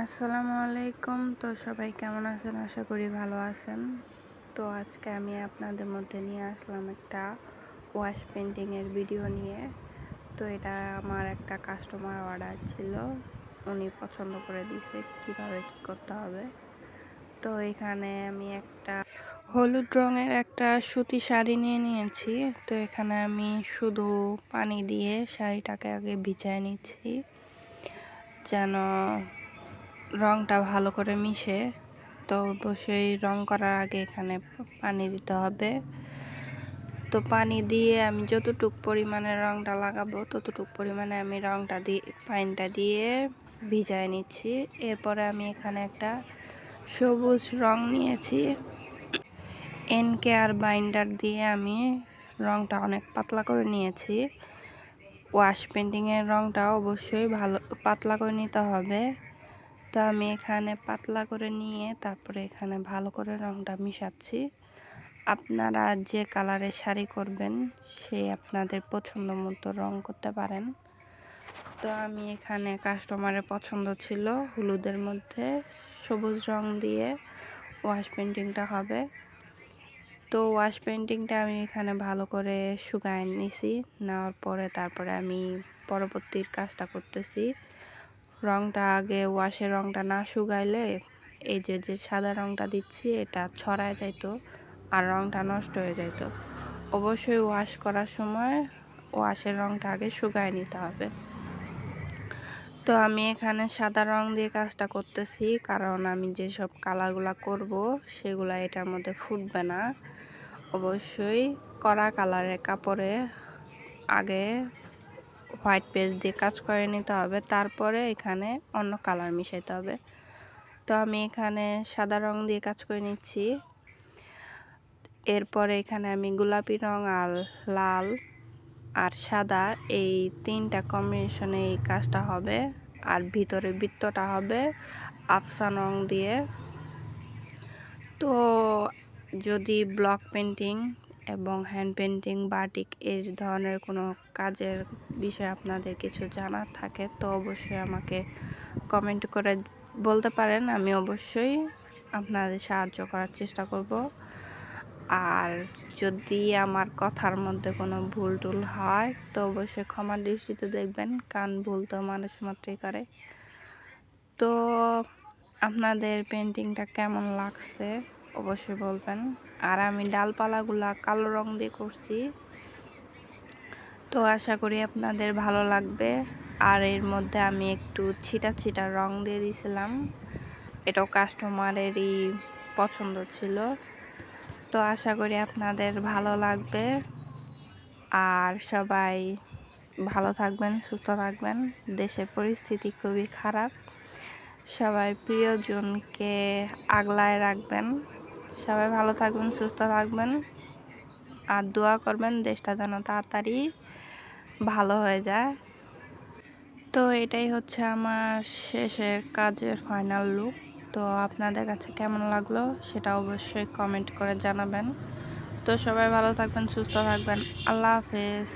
আসসালামু আলাইকুম। তো সবাই কেমন আছেন? আশা করি ভালো আছেন। তো আজকে আমি আপনাদের মধ্যে নিয়ে আসলাম একটা ওয়াশ পেন্টিংয়ের ভিডিও নিয়ে। তো এটা আমার একটা কাস্টমার অর্ডার ছিল। উনি পছন্দ করে দিছে কীভাবে কি করতে হবে। তো এখানে আমি একটা হলুদ রঙের একটা সুতি শাড়ি নিয়ে নিয়েছি। তো এখানে আমি শুধু পানি দিয়ে শাড়িটাকে আগে ভিজায় নিচ্ছি। যেন রংটা ভালো করে মিশে, তো অবশ্যই রং করার আগে এখানে পানি দিতে হবে। তো পানি দিয়ে আমি যতটুক পরিমাণে রংটা লাগাবো, ততটুক পরিমাণে আমি রংটা দিয়ে পানিটা দিয়ে ভিজায় নিচ্ছি। এরপরে আমি এখানে একটা সবুজ রং নিয়েছি। এন কেয়ার বাইন্ডার দিয়ে আমি রংটা অনেক পাতলা করে নিয়েছি। ওয়াশ পেন্টিংয়ের রংটা অবশ্যই ভালো, পাতলা করে নিতে হবে। তো আমি এখানে পাতলা করে নিয়ে তারপরে এখানে ভালো করে রংটা মিশাচ্ছি। আপনারা যে কালারের শাড়ি করবেন, সে আপনাদের পছন্দ মতো রং করতে পারেন। তো আমি এখানে কাস্টমারের পছন্দ ছিল হলুদের মধ্যে। সবুজ রং দিয়ে ওয়াশ পেন্টিংটা হবে। তো ওয়াশ পেন্টিংটা আমি এখানে ভালো করে শুকায় নিছি, নেওয়ার পরে তারপরে আমি পরবর্তীর কাজটা করতেছি। রংটা আগে ওয়াশের রংটা না শুকাইলে এই যে যে সাদা রংটা দিচ্ছি, এটা ছড়ায় যাইতো আর রংটা নষ্ট হয়ে যাইতো। অবশ্যই ওয়াশ করার সময় ওয়াশের রংটা আগে শুকায় নিতে হবে। তো আমি এখানে সাদা রং দিয়ে কাজটা করতেছি, কারণ আমি যেসব কালারগুলা করব সেগুলা এটার মধ্যে ফুটবে না। অবশ্যই কড়া কালারের কাপড়ে আগে হোয়াইট পেস্ট দিয়ে কাজ করে নিতে হবে। তারপরে এখানে অন্য কালার মিশাইতে হবে। তো আমি এখানে সাদা রং দিয়ে কাজ করে নিচ্ছি। এরপরে এখানে আমি গোলাপি রং আর লাল আর সাদা এই তিনটা কম্বিনেশনে এই কাজটা হবে। আর ভিতরে বৃত্তটা হবে আফসান রং দিয়ে। তো যদি ব্লক পেন্টিং এবং হ্যান্ড পেন্টিং বাটিক এই ধরনের কোনো কাজের বিষয়ে আপনাদের কিছু জানার থাকে, তো অবশ্যই আমাকে কমেন্ট করে বলতে পারেন। আমি অবশ্যই আপনাদের সাহায্য করার চেষ্টা করব। আর যদি আমার কথার মধ্যে কোনো ভুল টুল হয়, তো অবশ্যই ক্ষমার দৃষ্টিতে দেখবেন কান ভুল তো মানুষ মাত্রই করে। তো আপনাদের পেন্টিংটা কেমন লাগছে? অবশ্যই বলবেন। আর আমি ডালপালাগুলা কালো রং দিয়ে করছি। তো আশা করি আপনাদের ভালো লাগবে। আর এর মধ্যে আমি একটু ছিটা ছিটা রং দিয়ে দিয়েছিলাম। এটাও কাস্টমারেরই পছন্দ ছিল। তো আশা করি আপনাদের ভালো লাগবে। আর সবাই ভালো থাকবেন, সুস্থ থাকবেন। দেশের পরিস্থিতি খুবই খারাপ। সবাই প্রিয়জনকে আগলায় রাখবেন। সবাই ভালো থাকবেন, সুস্থ থাকবেন আর দোয়া করবেন দেশটা যেন তাড়াতাড়ি ভালো হয়ে যায়। তো এটাই হচ্ছে আমার শেষের কাজের ফাইনাল লুক তো আপনাদের কাছে কেমন লাগল সেটা অবশ্যই কমেন্ট করে জানাবেন। তো সবাই ভালো থাকবেন, সুস্থ থাকবেন। আল্লাহ হাফেজ।